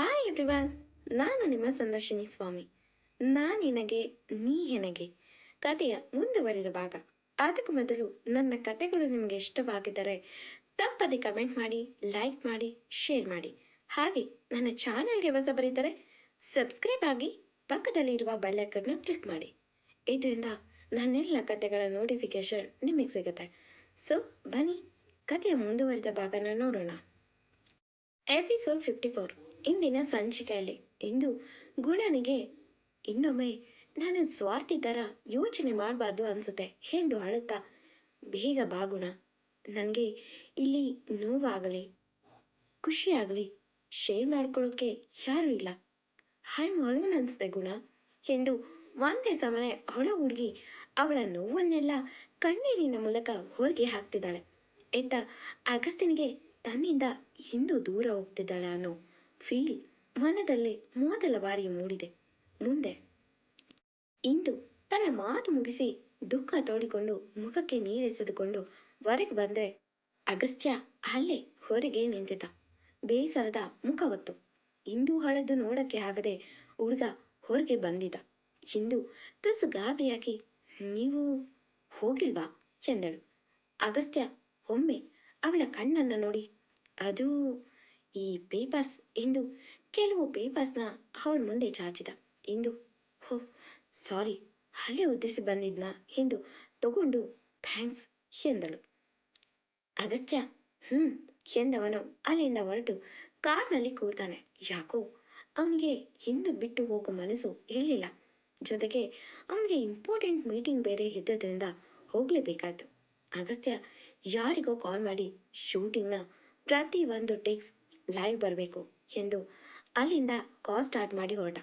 Hi everyone. ನಾನು ನಿಮ್ಮ ಸಂದರ್ಶಿನಿ ಸ್ವಾಮಿ. ನಾನಿನಗೆ ನೀ ಹೆನಗೆ ಕಥೆಯ ಮುಂದುವರಿದ ಭಾಗ. ಅದಕ್ಕೂ ಮೊದಲು ನನ್ನ ಕಥೆಗಳು ನಿಮಗೆ ಇಷ್ಟವಾಗಿದ್ದರೆ ತಪ್ಪದೆ ಕಮೆಂಟ್ ಮಾಡಿ ಲೈಕ್ ಮಾಡಿ ಶೇರ್ ಮಾಡಿ. ಹಾಗೆ ನನ್ನ ಚಾನೆಲ್ಗೆ ಹೊಸ ಬರೀತಾರೆ ಸಬ್ಸ್ಕ್ರೈಬ್ ಆಗಿ ಪಕ್ಕದಲ್ಲಿರುವ ಬೆಲ್ ಐಕನ್ನ ಕ್ಲಿಕ್ ಮಾಡಿ. ಇದರಿಂದ ನನ್ನೆಲ್ಲ ಕಥೆಗಳ ನೋಟಿಫಿಕೇಶನ್ ನಿಮಗೆ ಸಿಗುತ್ತೆ. ಸೊ ಬನ್ನಿ ಕಥೆಯ ಮುಂದುವರಿದ ಭಾಗನ ನೋಡೋಣ. ಎಪಿಸೋಡ್ ಫಿಫ್ಟಿ ಫೋರ್ ಇಂದಿನ ಸಂಚಿಕೆಯಲ್ಲಿ ಇಂದು ಗುಣನಿಗೆ ಇನ್ನೊಮ್ಮೆ ನಾನು ಸ್ವಾರ್ಥಿ ಥರ ಯೋಚನೆ ಮಾಡಬಾರ್ದು ಅನ್ಸುತ್ತೆ, ಎಂದು ಅಳುತ್ತಾ, ಬೇಗ ಬಾ ಗುಣ, ನನಗೆ ಇಲ್ಲಿ ನೋವಾಗಲಿ, ಖುಷಿಯಾಗಲಿ ಶೇರ್ ಮಾಡ್ಕೊಳ್ಳೋಕೆ ಯಾರೂ ಇಲ್ಲ ಹೈ ಅಲೋನ್ ಅನ್ಸುತ್ತೆ ಗುಣ, ಎಂದು ಒಂದೇ ಸಮನೆ ಅವಳ ಹುಡುಗಿ ಅವಳ ನೋವನ್ನೆಲ್ಲ ಕಣ್ಣೀರಿನ ಮೂಲಕ ಹೊರಗೆ ಹಾಕ್ತಿದ್ದಾಳೆ. ಎತ್ತ ಅಗಸ್ತಿನಿಗೆ ತನ್ನಿಂದ ಇಂದು ದೂರ ಹೋಗ್ತಿದ್ದಾಳೆ ಅನ್ನೋ ಫೀಲ್ ಮನದಲ್ಲಿ ಮೊದಲ ಬಾರಿ ಮೂಡಿದೆ. ಮುಂದೆ. ಇಂದು ತನ್ನ ಮಾತು ಮುಗಿಸಿ ದುಃಖ ತೋಡಿಕೊಂಡು ಮುಖಕ್ಕೆ ನೀರೆಸೆದುಕೊಂಡು ಹೊರಗೆ ಬಂದ್ರೆ ಅಗಸ್ತ್ಯ ಅಲ್ಲೇ ಹೊರಗೆ ನಿಂತಿದ್ದ. ಬೇಸರದ ಮುಖವತ್ತು ಇಂದು ಹಳದು ನೋಡಕ್ಕೆ ಆಗದೆ ಹುಡುಗ ಹೊರಗೆ ಬಂದಿದ್ದ. ಇಂದು ತುಸು ಗಾಬರಿಯಾಗಿ, ನೀವು ಹೋಗಿಲ್ವಾ? ಎಂದಳು. ಅಗಸ್ತ್ಯ ಒಮ್ಮೆ ಅವಳ ಕಣ್ಣನ್ನ ನೋಡಿ, ಅದು ಈ ಬೇಬಸ್ ಎಂದು ಕೆಲವು ಪೇಪರ್ಸ್ನ ಅವಳ ಮುಂದೆ ಚಾಚಿದ ಎಂದು ಹೋ ಸಾರಿ ಅಲ್ಲೇ ಉದ್ದೇಶ ಬಂದಿದ್ನ ಎಂದು ತಗೊಂಡು ಥ್ಯಾಂಕ್ಸ್ ಎಂದಳು. ಅಗತ್ಯ, ಹ್ಮ್, ಎಂದವನು ಅಲ್ಲಿಂದ ಹೊರಟು ಕಾರ್ನಲ್ಲಿ ಕೂತಾನೆ. ಯಾಕೋ, ಅವನಿಗೆ ಹಿಂದೆ ಬಿಟ್ಟು ಹೋಗೋ ಮನಸ್ಸು ಇರಲಿಲ್ಲ. ಜೊತೆಗೆ ಅವನಿಗೆ ಇಂಪಾರ್ಟೆಂಟ್ ಮೀಟಿಂಗ್ ಬೇರೆ ಇದ್ದದ್ರಿಂದ ಹೋಗ್ಲೇಬೇಕಾಯ್ತು. ಅಗತ್ಯ, ಯಾರಿಗೋ ಕಾಲ್ ಮಾಡಿ ಶೂಟಿಂಗ್ನ ಪ್ರತಿ ಒಂದು ಟೆಕ್ಸ್ ಲೈವ್ ಬರಬೇಕು ಎಂದು ಅಲ್ಲಿಂದ ಕಾಲ್ ಸ್ಟಾರ್ಟ್ ಮಾಡಿ ಹೊರಟ.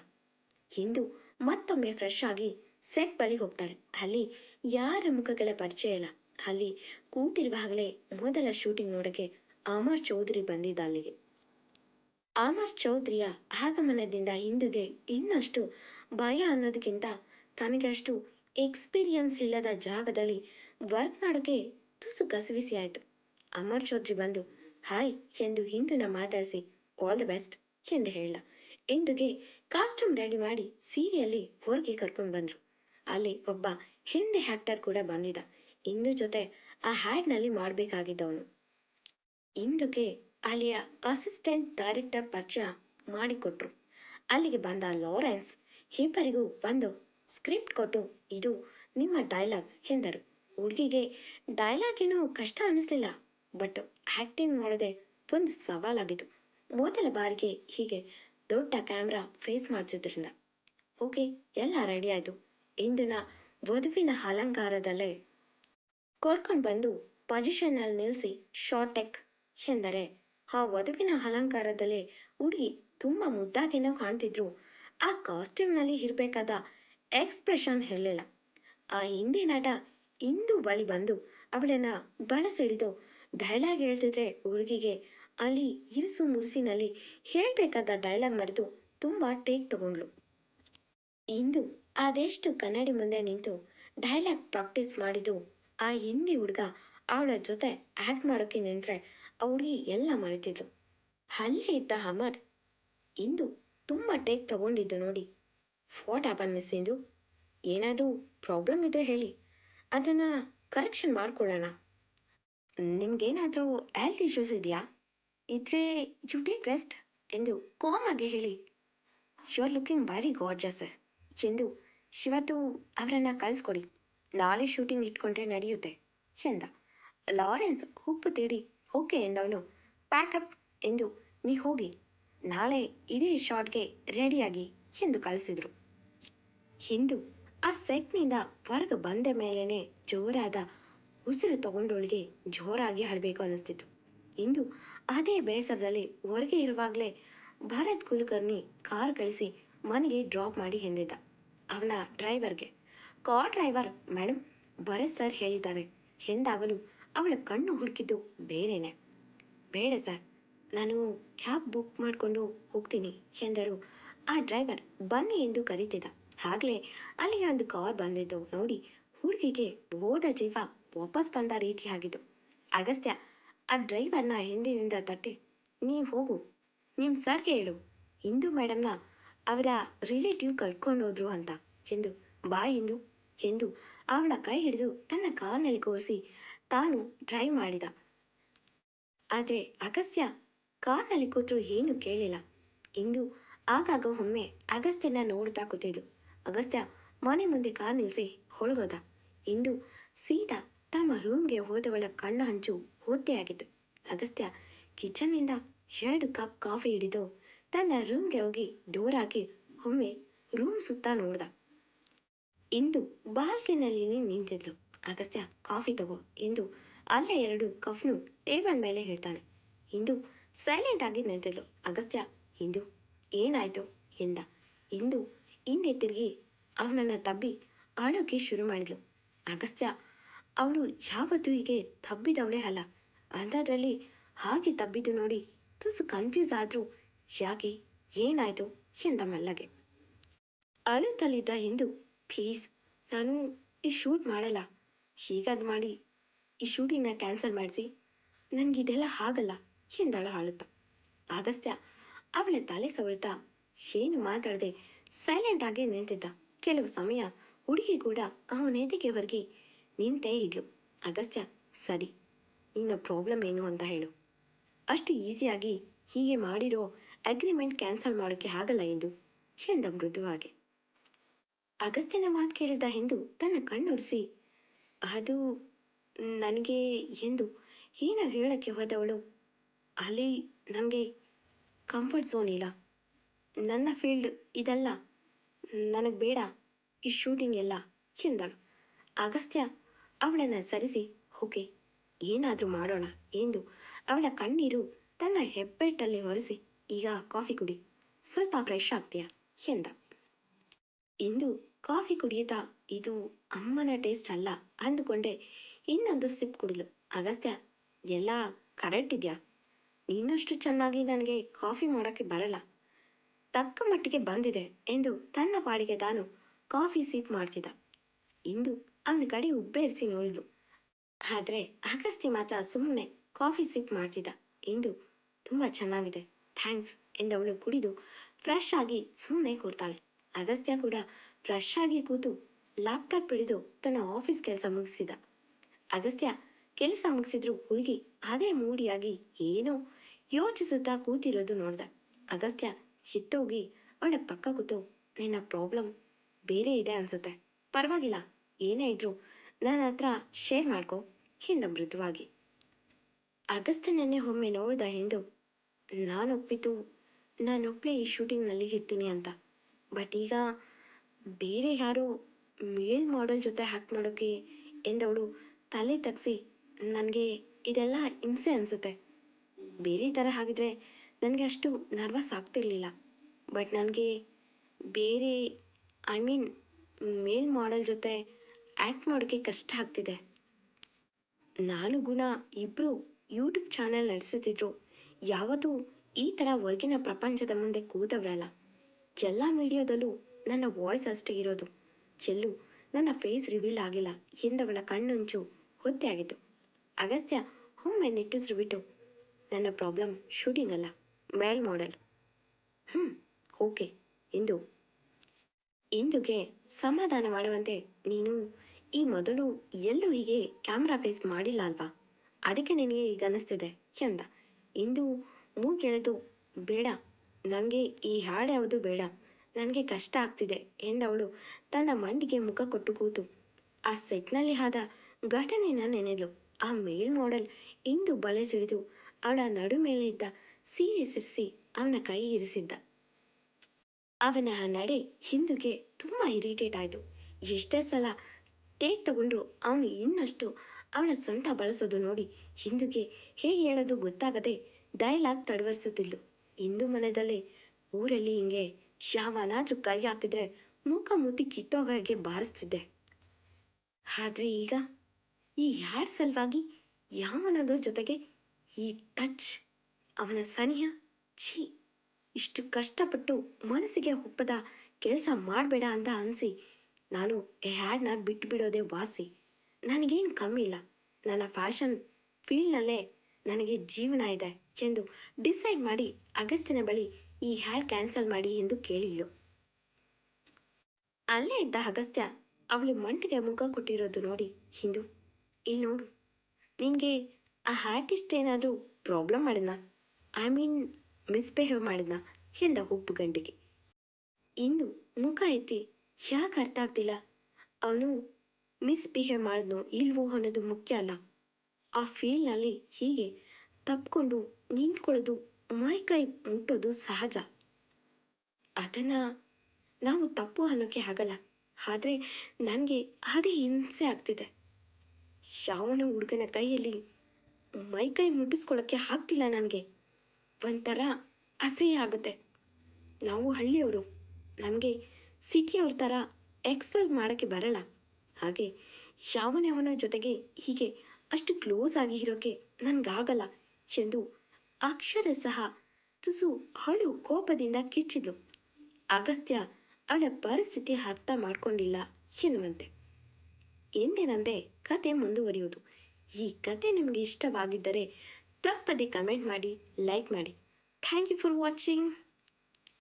ಇಂದು ಮತ್ತೊಮ್ಮೆ ಫ್ರೆಶ್ ಆಗಿ ಸೆಟ್ ಬಳಿ ಹೋಗ್ತಾಳೆ. ಅಲ್ಲಿ ಯಾರ ಮುಖಗಳ ಪರಿಚಯ ಇಲ್ಲ. ಅಲ್ಲಿ ಕೂತಿರುವಾಗಲೇ ಮೊದಲ ಶೂಟಿಂಗ್ ನೋಡಕ್ಕೆ ಅಮರ್ ಚೌಧರಿ ಬಂದಿದ್ದ ಅಲ್ಲಿಗೆ. ಅಮರ್ ಚೌಧರಿಯ ಆಗಮನದಿಂದ ಹಿಂದುಗೆ ಇನ್ನಷ್ಟು ಭಯ ಅನ್ನೋದಕ್ಕಿಂತ ತನಗಷ್ಟು ಎಕ್ಸ್ಪೀರಿಯನ್ಸ್ ಇಲ್ಲದ ಜಾಗದಲ್ಲಿ ವರ್ಕ್ ಮಾಡೋಕೆ ತುಸು ಕಸವಿಸಿ ಆಯಿತು. ಅಮರ್ ಚೌಧರಿ ಬಂದು ಹಾಯ್ ಎಂದು ಹಿಂದುನ ಮಾತಾಡಿಸಿ ಆಲ್ ದ ಬೆಸ್ಟ್ ಎಂದು ಹೇಳ. ಇಂದುಗೆ ಕಾಸ್ಟ್ಯೂಮ್ ರೆಡಿ ಮಾಡಿ ಸೀರೆಯಲ್ಲಿ ಹೊರಗೆ ಕರ್ಕೊಂಡು ಬಂದ್ರು. ಅಲ್ಲಿ ಒಬ್ಬ ಹಿಂದಿ ಹ್ಯಾಕ್ಟರ್ ಕೂಡ ಬಂದಿದ್ದ ಇಂದು ಜೊತೆ ಆ ಹ್ಯಾಡ್ನಲ್ಲಿ ಮಾಡಬೇಕಾಗಿದ್ದವನು. ಇಂದುಗೆ ಅಲ್ಲಿಯ ಅಸಿಸ್ಟೆಂಟ್ ಡೈರೆಕ್ಟರ್ ಪರಿಚಯ ಮಾಡಿಕೊಟ್ರು. ಅಲ್ಲಿಗೆ ಬಂದ ಲಾರೆನ್ಸ್ ಇಬ್ಬರಿಗೂ ಬಂದು ಸ್ಕ್ರಿಪ್ಟ್ ಕೊಟ್ಟು, ಇದು ನಿಮ್ಮ ಡೈಲಾಗ್ ಎಂದರು. ಹುಡುಗಿಗೆ ಡೈಲಾಗ್ ಏನೂ ಕಷ್ಟ ಅನ್ನಿಸ್ಲಿಲ್ಲ. ಬಟ್ ಆಕ್ಟಿಂಗ್ ಮಾಡೋದೇ ಒಂದು ಸವಾಲಾಗಿತ್ತು ಮೊದಲ ಬಾರಿಗೆ ಹೀಗೆ ದೊಡ್ಡ ಕ್ಯಾಮ್ರಾ ಫೇಸ್ ಮಾಡಿಸಿದ್ರಿಂದ. ಓಕೆ ಎಲ್ಲ ರೆಡಿ ಆಯಿತು. ಇಂದಿನ ವಧುವಿನ ಅಲಂಕಾರದಲ್ಲೇ ಕರ್ಕೊಂಡು ಬಂದು ಪೊಸಿಷನ್ನಲ್ಲಿ ನಿಲ್ಲಿಸಿ ಶಾರ್ಟ್ ಟೆಕ್ ಎಂದರೆ ಆ ವಧುವಿನ ಅಲಂಕಾರದಲ್ಲೇ ಹುಡುಗಿ ತುಂಬ ಮುದ್ದಾಗೇನೋ ಕಾಣ್ತಿದ್ರು. ಆ ಕಾಸ್ಟ್ಯೂಮ್ನಲ್ಲಿ ಇರಬೇಕಾದ ಎಕ್ಸ್ಪ್ರೆಷನ್ ಇರಲಿಲ್ಲ. ಆ ಹಿಂದಿ ನಟ ಇಂದು ಬಳಿ ಬಂದು ಅವಳನ್ನ ಬಳಸಿಡಿದು ಡೈಲಾಗ್ ಹೇಳ್ತಿದ್ರೆ ಹುಡುಗಿಗೆ, ಅಲ್ಲಿ ಇರಿಸು ಮುರುಸಿನಲ್ಲಿ ಹೇಳಬೇಕಾದ ಡೈಲಾಗ್ ಮರೆತು ತುಂಬಾ ಟೇಕ್ ತಗೊಂಡ್ಲು ಇಂದು ಅದೆಷ್ಟು ಕನ್ನಡಿ ಮುಂದೆ ನಿಂತು ಡೈಲಾಗ್ ಪ್ರಾಕ್ಟೀಸ್ ಮಾಡಿದ್ರು, ಆ ಹಿಂದಿ ಹುಡುಗ ಅವಳ ಜೊತೆ ಆಕ್ಟ್ ಮಾಡೋಕೆ ನಿಂತ್ರೆ ಅವಳಿಗೆ ಎಲ್ಲ ಮರೆತಿದ್ಲು. ಅಲ್ಲೇ ಇದ್ದ ಅಮರ್ ಇಂದು ತುಂಬಾ ಟೇಕ್ ತಗೊಂಡಿದ್ದು ನೋಡಿ. ವಾಟ್ ಹ್ಯಾಪನ್ ಮಿಸ್ ಇಂದು ಏನಾದರೂ ಪ್ರಾಬ್ಲಮ್ ಇದ್ರೆ ಹೇಳಿ. ಅದನ್ನು ಕರೆಕ್ಷನ್ ಮಾಡ್ಕೊಳ್ಳೋಣ. ನಿಮ್ಗೇನಾದರೂ ಹೆಲ್ತ್ ಇಶ್ಯೂಸ್ ಇದೆಯಾ? ಇದ್ರೆ ಯು ಟೇಕ್ ರೆಸ್ಟ್ ಎಂದು ಕೋಮಾಗೆ ಹೇಳಿ you are looking very gorgeous ಎಂದು ಶಿವತ್ತು ಅವರನ್ನು ಕಳಿಸ್ಕೊಡಿ, ನಾಳೆ ಶೂಟಿಂಗ್ ಇಟ್ಕೊಂಡ್ರೆ ನಡೆಯುತ್ತೆ, ಎಂದ. ಲಾರೆನ್ಸ್ ಉಪ್ಪು ತೇಡಿ ಓಕೆ ಎಂದವನು. ಪ್ಯಾಕಪ್ ಎಂದು ನೀ ಹೋಗಿ, ನಾಳೆ ಇದೇ ಶಾರ್ಟ್ಗೆ ರೆಡಿಯಾಗಿ ಎಂದು ಕಳಿಸಿದ್ರು. ಹಿಂದು ಆ ಸೆಟ್ನಿಂದ ಹೊರಗೆ ಬಂದ ಮೇಲೇ ಜೋರಾದ ಉಸಿರು ತಗೊಂಡವಳಿಗೆ ಜೋರಾಗಿ ಅಳಬೇಕು ಅನ್ನಿಸ್ತಿತ್ತು. ಇಂದು ಅದೇ ಬೇಸರದಲ್ಲಿ ಹೊರಗೆ ಇರುವಾಗಲೇ ಭರತ್ ಕುಲಕರ್ಣಿ ಕಾರ್ ಕಳಿಸಿ ಮನೆಗೆ ಡ್ರಾಪ್ ಮಾಡಿ ಎಂದಿದ್ದ ಅವನ ಡ್ರೈವರ್ಗೆ, car driver madam Bharat sir ಹೇಳಿದ್ದಾರೆ. ಎಂದಾಗಲೂ ಅವಳ ಕಣ್ಣು ಹುಡುಕಿದ್ದು ಬೇರೆನೆ. ಬೇಡ ಸರ್, ನಾನು ಕ್ಯಾಬ್ ಬುಕ್ ಮಾಡಿಕೊಂಡು ಹೋಗ್ತೀನಿ, ಎಂದರು. ಆ ಡ್ರೈವರ್ ಬನ್ನಿ ಎಂದು ಕರೀತಿದ್ದ. ಆಗಲೇ ಅಲ್ಲಿಗೆ ಒಂದು ಕಾರ್ ಬಂದಿದ್ದು ನೋಡಿ, ಹುಡುಗಿಗೆ ಹೋದ ಜೀವ ವಾಪಸ್ ಬಂದ ರೀತಿಯಾಗಿದ್ದು ಅಗಸ್ತ್ಯ, ಆ ಡ್ರೈವರ್ನ ಹಿಂದಿನಿಂದ ತಟ್ಟಿ, ನೀವು ಹೋಗು ನಿಮ್ಮ ಸರ್ಗೆ ಹೇಳು, ಇಂದು ಮೇಡಮ್ನ ಅವರ ರಿಲೇಟಿವ್ ಕರ್ಕೊಂಡು ಹೋದ್ರು ಅಂತ ಎಂದು ಬಾ ಎಂದು ಎಂದು ಅವಳ ಕೈ ಹಿಡಿದು ತನ್ನ ಕಾರ್ನಲ್ಲಿ ಕೂರಿಸಿ ತಾನು ಡ್ರೈವ್ ಮಾಡಿದ. ಆದರೆ, ಅಗಸ್ತ್ಯ, ಕಾರ್ನಲ್ಲಿ ಕೂತರು ಏನು ಕೇಳಿಲ್ಲ. ಇಂದು ಆಗಾಗ ಒಮ್ಮೆ ಅಗಸ್ತ್ಯನ ನೋಡುತ್ತಾ ಕೂತಿದ್ಲು ಅಗಸ್ತ್ಯ ಮನೆ ಮುಂದೆ ಕಾರ್ ನಿಲ್ಲಿಸಿ ಹೊರಗೋದ. ಇಂದು ಸೀದಾ ತಮ್ಮ ರೂಮ್ಗೆ ಹೋದವಳ ಕಣ್ಣ ಹಂಚು ಆಗಿತ್ತು ಅಗಸ್ತ್ಯ ಕಿಚನ್ನಿಂದ ಎರಡು ಕಪ್ ಕಾಫಿ ಹಿಡಿದು ತನ್ನ ರೂಮ್ಗೆ ಹೋಗಿ ಡೋರ್ ಹಾಕಿ ಒಮ್ಮೆ ರೂಮ್ ಸುತ್ತ ನೋಡ್ದ. ಇಂದು ಬಾಲ್ಕಿನಲ್ಲಿ ನಿಂತಿದ್ಲು. ಅಗಸ್ತ್ಯ ಕಾಫಿ ತಗೋ ಎಂದು ಅಲ್ಲೇ ಎರಡು ಕಫ್ನು ಟೇಬಲ್ ಮೇಲೆ ಹೇಳ್ತಾನೆ ಇಂದು ಸೈಲೆಂಟ್ ಆಗಿ ನಿಂತಿದ್ಲು. ಅಗಸ್ತ್ಯ ಇಂದು ಏನಾಯ್ತು ಎಂದ. ಇಂದು ಹಿಂದೆ ತಿರುಗಿ ಅವನನ್ನ ತಬ್ಬಿ ಅಳೋಕೆ ಶುರು ಮಾಡಿದ್ಲು. ಅಗಸ್ತ್ಯ ಅವಳು ಯಾವತ್ತೂ ಹೀಗೆ ತಬ್ಬಿದವಳೇ ಅಲ್ಲ. ಅಂಥದ್ರಲ್ಲಿ ಹಾಗೆ ತಬ್ಬಿದ್ದು ನೋಡಿ ತುಸು ಕನ್ಫ್ಯೂಸ್ ಆದ್ರೂ ಯಾಕೆ ಏನಾಯ್ತು ಎಂದ ಮೆಲ್ಲಗೆ. ಅಳುತ್ತಲಿದ್ದ ಎಂದು ಪ್ಲೀಸ್ ನಾನು ಈ ಶೂಟ್ ಮಾಡಲ್ಲ. ಹೀಗಾದ್ ಮಾಡಿ ಈ ಶೂಟಿಂಗ್ನ ಕ್ಯಾನ್ಸಲ್ ಮಾಡಿಸಿ. ನನಗಿದೆಲ್ಲ ಆಗಲ್ಲ ಎಂದಳು ಅಳುತ್ತ ಅಗಸ್ತ್ಯ ಅವಳ ತಲೆ ಸವಳ್ತಾ ಏನು ಮಾತಾಡದೆ ಸೈಲೆಂಟ್ ಆಗಿ ನಿಂತಿದ್ದ. ಕೆಲವು ಸಮಯ ಹುಡುಗಿ ಕೂಡ ಅವನ ಎದೆಗೆ ಹೊರಗೆ ನಿಂತೇ ಇದ್ಲು. ಅಗಸ್ತ್ಯ, ಸರಿ, ನಿನ್ನ ಪ್ರಾಬ್ಲಮ್ ಏನು ಅಂತ ಹೇಳು. ಅಷ್ಟು ಈಸಿಯಾಗಿ ಹೀಗೆ ಮಾಡಿರೋ ಅಗ್ರಿಮೆಂಟ್ ಕ್ಯಾನ್ಸಲ್ ಮಾಡೋಕ್ಕೆ ಆಗಲ್ಲ ಎಂದು ಎಂದ ಮೃದುವಾಗಿ. ಅಗಸ್ತ್ಯನ ಮಾತು ಕೇಳಿದ ಎಂದು ತನ್ನ ಕಣ್ಣುರಿಸಿ, ಅದು ನನಗೆ ಎಂದು ಏನ ಹೇಳಕ್ಕೆ ಹೋದವಳು, ಅಲ್ಲಿ ನನಗೆ ಕಂಫರ್ಟ್ ಝೋನ್ ಇಲ್ಲ. ನನ್ನ ಫೀಲ್ಡ್ ಇದಲ್ಲ. ನನಗೆ ಬೇಡ. ಈ ಶೂಟಿಂಗ್ ಎಲ್ಲ ಎಂದಳು. ಅಗಸ್ತ್ಯ ಅವಳನ್ನು ಸರಿಸಿ ಹೋಗಿ ಏನಾದರೂ ಮಾಡೋಣ ಎಂದು ಅವಳ ಕಣ್ಣೀರು ತನ್ನ ಹೆಬ್ಬೆಟ್ಟಲ್ಲಿ ಒರೆಸಿ, ಈಗ ಕಾಫಿ ಕುಡಿ, ಸ್ವಲ್ಪ ಫ್ರೆಶ್ ಆಗ್ತೀಯಾ? ಎಂದ. ಇಂದು ಕಾಫಿ ಕುಡಿಯುತ್ತಾ ಇದು ಅಮ್ಮನ ಟೇಸ್ಟ್ ಅಲ್ಲ ಅಂದುಕೊಂಡೆ ಇನ್ನೊಂದು ಸಿಪ್ ಕುಡಿಲು. ಅಗಸ್ತ್ಯ, ಎಲ್ಲ ಕರೆಕ್ಟ್ ಇದೆಯಾ? ಇನ್ನಷ್ಟು ಚೆನ್ನಾಗಿ ನನಗೆ ಕಾಫಿ ಮಾಡೋಕ್ಕೆ ಬರಲ್ಲ. ತಕ್ಕ ಮಟ್ಟಿಗೆ ಬಂದಿದೆ ಎಂದು ತನ್ನ ಪಾಡಿಗೆ ತಾನು ಕಾಫಿ ಸಿಪ್ ಮಾಡ್ತಿದ್ದ. ಇಂದು ಅವನ ಕಡೆ ಉಬ್ಬೇರಿಸಿ ನೋಡಿದ್ಲು. ಆದರೆ ಅಗಸ್ತ್ಯ ಮಾತ್ರ ಸುಮ್ಮನೆ ಕಾಫಿ ಸಿಪ್ ಮಾಡ್ತಿದ್ದ. ಇಂದು ತುಂಬ ಚೆನ್ನಾಗಿದೆ. ಥ್ಯಾಂಕ್ಸ್ ಎಂದವಳು ಕುಡಿದು ಫ್ರೆಶ್ ಆಗಿ ಸುಮ್ಮನೆ ಕೂರ್ತಾಳೆ. ಅಗಸ್ತ್ಯ ಕೂಡ ಫ್ರೆಶ್ ಆಗಿ ಕೂತು ಲ್ಯಾಪ್ಟಾಪ್ ಹಿಡಿದು ತನ್ನ ಆಫೀಸ್ ಕೆಲಸ ಮುಗಿಸಿದ. ಅಗಸ್ತ್ಯ ಕೆಲಸ ಮುಗಿಸಿದ್ರು ಹುಡುಗಿ ಅದೇ ಮೂಡಿಯಾಗಿ ಏನೋ ಯೋಚಿಸುತ್ತಾ ಕೂತಿರೋದು ನೋಡ್ದ. ಅಗಸ್ತ್ಯ ಕಿತ್ತೋಗಿ ಅವಳ ಪಕ್ಕ ಕೂತು, ನಿನ್ನ ಪ್ರಾಬ್ಲಮ್ ಬೇರೆ ಇದೆ ಅನ್ಸುತ್ತೆ. ಪರವಾಗಿಲ್ಲ. ಏನೇ ಇದ್ರು ನನ್ನ ಹತ್ರ ಶೇರ್ ಮಾಡ್ಕೋ ಎಂದ ಮೃದುವಾಗಿ. ಅಗಸ್ತ್ಯನನ್ನೇ ಒಮ್ಮೆ ನೋಡ್ದ ಎಂದು ನಾನು ನಾನೊಬ್ಬಳೇ ಈ ಶೂಟಿಂಗ್ನಲ್ಲಿ ಇರ್ತೀನಿ ಅಂತ. ಬಟ್ ಈಗ ಬೇರೆ ಯಾರು ಮೇಲ್ ಮಾಡೆಲ್ ಜೊತೆ ಹ್ಯಾಕ್ ಮಾಡೋಕ್ಕೆ ಎಂದವಳು ತಲೆ ತಗ್ಸಿ ನನಗೆ ಇದೆಲ್ಲ ಹಿಂಸೆ ಅನಿಸುತ್ತೆ. ಬೇರೆ ಥರ ಆಗಿದ್ರೆ ನನಗೆ ಅಷ್ಟು ನರ್ವಸ್ ಆಗ್ತಿರ್ಲಿಲ್ಲ. ಬಟ್ ನನಗೆ ಬೇರೆ ಐ ಮೀನ್ ಮೇಲ್ ಮಾಡೆಲ್ ಜೊತೆ ಆ್ಯಕ್ಟ್ ಮಾಡೋಕ್ಕೆ ಕಷ್ಟ ಆಗ್ತಿದೆ. ನಾನು ಗುಣ ಇಬ್ಬರು ಯೂಟ್ಯೂಬ್ ಚಾನೆಲ್ ನಡೆಸುತ್ತಿದ್ರು. ಯಾವತ್ತೂ ಈ ಥರ ಹೊರಗಿನ ಪ್ರಪಂಚದ ಮುಂದೆ ಕೂತವ್ರಲ್ಲ. ಎಲ್ಲ ವಿಡಿಯೋದಲ್ಲೂ ನನ್ನ ವಾಯ್ಸ್ ಅಷ್ಟೇ ಇರೋದು. ಎಲ್ಲೂ ನನ್ನ ಫೇಸ್ ರಿವೀಲ್ ಆಗಿಲ್ಲ. ಎಂದವಳ ಕಣ್ಣುಂಚು ಹೊತ್ತೆ ಆಗಿತ್ತು. ಅಗಸ್ತ್ಯ ಒಮ್ಮೆ ನೆಟ್ಟಿಸ್ರು ಬಿಟ್ಟು ನನ್ನ ಪ್ರಾಬ್ಲಮ್ ಶೂಟಿಂಗ್ ಅಲ್ಲ ಮೇಲ್ ಮಾಡೆಲ್ ಹ್ಞೂ ಓಕೆ ಎಂದು ಇಂದುಗೆ ಸಮಾಧಾನ ಮಾಡುವಂತೆ ನೀನು ಈ ಮೊದಲು ಎಲ್ಲೂ ಹೀಗೆ ಕ್ಯಾಮ್ರಾ ಫೇಸ್ ಮಾಡಿಲ್ಲ ಅಲ್ವಾ? ಅದಕ್ಕೆ ನಿನಗೆ ಈಗ ಅನ್ನಿಸ್ತಿದೆ ಎಂದ ಇಂದು ಮೂಗೆಳೆದು ಬೇಡ. ನನಗೆ ಈ ಹಾಡು ಯಾವುದು ಬೇಡ. ನನಗೆ ಕಷ್ಟ ಆಗ್ತಿದೆ ಎಂದವಳು ತನ್ನ ಮಂಡಿಗೆ ಮುಖ ಕೊಟ್ಟು ಕೂತು. ಆ ಸೆಟ್ನಲ್ಲಿ ಆದ ಘಟನೆನ ನೆನೆದು ಆ ಮೇಲ್ ಮಾಡೆಲ್ ಇಂದು ಬಲೆ ಸಿಡಿದು ಅವಳ ನಡು ಮೇಲೆ ಇದ್ದ ಸೀರೆ ಸಿರಿಸಿ ಅವನ ಕೈ ಇರಿಸಿದ್ದ. ಅವನ ನಡೆ ಹಿಂದುಗೆ ತುಂಬ ಇರಿಟೇಟ್ ಆಯಿತು. ಎಷ್ಟೇ ಸಲ ಟೇಕ್ ತಗೊಂಡ್ರು. ಅವನು ಇನ್ನಷ್ಟು ಅವಳ ಸೊಂಟ ಬಳಸೋದು ನೋಡಿ ಹಿಂದುಗೆ ಹೇಗೆ ಹೇಳೋದು ಗೊತ್ತಾಗದೆ ಡೈಲಾಗ್ ತಡವರಿಸುತ್ತಿದ್ಲು. ಇಂದು ಮನೆಯಲ್ಲಿ ಊರಲ್ಲಿ ಹಿಂಗೆ ಯಾವನಾದ್ರೂ ಕೈ ಹಾಕಿದ್ರೆ ಮುಖ ಮುತ್ತಿ ಕಿತ್ತೋಗಾಗೆ ಬಾರಿಸ್ತಿದ್ದೆ. ಆದ್ರೆ ಈಗ ಈ ಯಾರ್ ಸಲುವಾಗಿ ಯಾವನದೋ ಜೊತೆಗೆ ಈ ಟಚ್, ಅವನ ಸನಿಹ, ಛೀ, ಇಷ್ಟು ಕಷ್ಟಪಟ್ಟು ಮನಸ್ಸಿಗೆ ಒಪ್ಪದ ಕೆಲಸ ಮಾಡಬೇಡ ಅಂತ ಅನಿಸಿ ನಾನು ಈ ಹ್ಯಾಡ್ನ ಬಿಟ್ಟು ಬಿಡೋದೇ ವಾಸಿ. ನನಗೇನು ಕಮ್ಮಿ ಇಲ್ಲ. ನನ್ನ ಫ್ಯಾಷನ್ ಫೀಲ್ಡ್ನಲ್ಲೇ ನನಗೆ ಜೀವನ ಇದೆ ಎಂದು ಡಿಸೈಡ್ ಮಾಡಿ ಅಗಸ್ತ್ಯನ ಬಳಿ ಈ ಹ್ಯಾಡ್ ಕ್ಯಾನ್ಸಲ್ ಮಾಡಿ ಎಂದು ಕೇಳಿದ್ಲು. ಅಲ್ಲೇ ಇದ್ದ ಅಗಸ್ತ್ಯ ಅವಳು ಮಂಟಿಗೆ ಮುಖ ಕೊಟ್ಟಿರೋದು ನೋಡಿ ಹಿಂದು ಇಲ್ಲಿ ನೋಡು, ನಿನಗೆ ಆ ಆರ್ಟಿಸ್ಟ್ ಏನಾದರೂ ಪ್ರಾಬ್ಲಮ್ ಮಾಡಿದ್ನ? ಐ ಮೀನ್ ಮಿಸ್ಬಿಹೇವ್ ಮಾಡಿದ್ನಾ? ಎಂದ ಉಪ್ಪು ಗಂಟಿಗೆ ಇಂದು ಮುಖ ಎತ್ತಿ ಯಾಕೆ ಅರ್ಥ ಆಗ್ತಿಲ್ಲ? ಅವನು ಮಿಸ್ಬಿಹೇವ್ ಮಾಡಿದ್ನೋ, ಇಲ್ವೋ ಅನ್ನೋದು ಮುಖ್ಯ ಅಲ್ಲ. ಆ ಫೀಲ್ಡ್ನಲ್ಲಿ ಹೀಗೆ ತಪ್ಕೊಂಡು ನಿಂತ್ಕೊಳ್ಳೋದು, ಮೈ ಕೈ ಮುಟ್ಟೋದು ಸಹಜ. ಅದನ್ನು ನಾವು ತಪ್ಪು ಅನ್ನೋಕ್ಕೆ ಆಗಲ್ಲ. ಆದರೆ ನನಗೆ ಅದೇ ಹಿಂಸೆ ಆಗ್ತಿದೆ. ಯಾವನ ಹುಡುಗನ ಕೈಯಲ್ಲಿ ಮೈ ಕೈ ಮುಟ್ಟಿಸ್ಕೊಳ್ಳೋಕ್ಕೆ ಆಗ್ತಿಲ್ಲ ನನಗೆ. ಒಂಥರ ಅಸಹ್ಯ ಆಗುತ್ತೆ. ನಾವು ಹಳ್ಳಿಯವರು, ನಮಗೆ ಸಿಟಿಯವ್ರ ಥರ ಎಕ್ಸ್ಪೆಕ್ಟ್ ಮಾಡೋಕ್ಕೆ ಬರಲ್ಲ. ಹಾಗೆ ಯಾವನವನ ಜೊತೆಗೆ ಹೀಗೆ ಅಷ್ಟು ಕ್ಲೋಸ್ ಆಗಿ ಇರೋಕ್ಕೆ ನನಗಾಗಲ್ಲ. ಎಂದು ಅಕ್ಷರ ಸಹ ತುಸು ಹಳು ಕೋಪದಿಂದ ಕಿಚ್ಚಿದ್ಲು ಅಗಸ್ತ್ಯ ಅವಳ ಪರಿಸ್ಥಿತಿ ಅರ್ಥ ಮಾಡ್ಕೊಂಡಿಲ್ಲ ಎನ್ನುವಂತೆ. ಎಂದಿನಂತೆ ಕತೆ ಮುಂದುವರಿಯುವುದು. ಈ ಕತೆ ನಿಮಗೆ ಇಷ್ಟವಾಗಿದ್ದರೆ ತಪ್ಪದೆ ಕಮೆಂಟ್ ಮಾಡಿ ಲೈಕ್ ಮಾಡಿ. Thank you for watching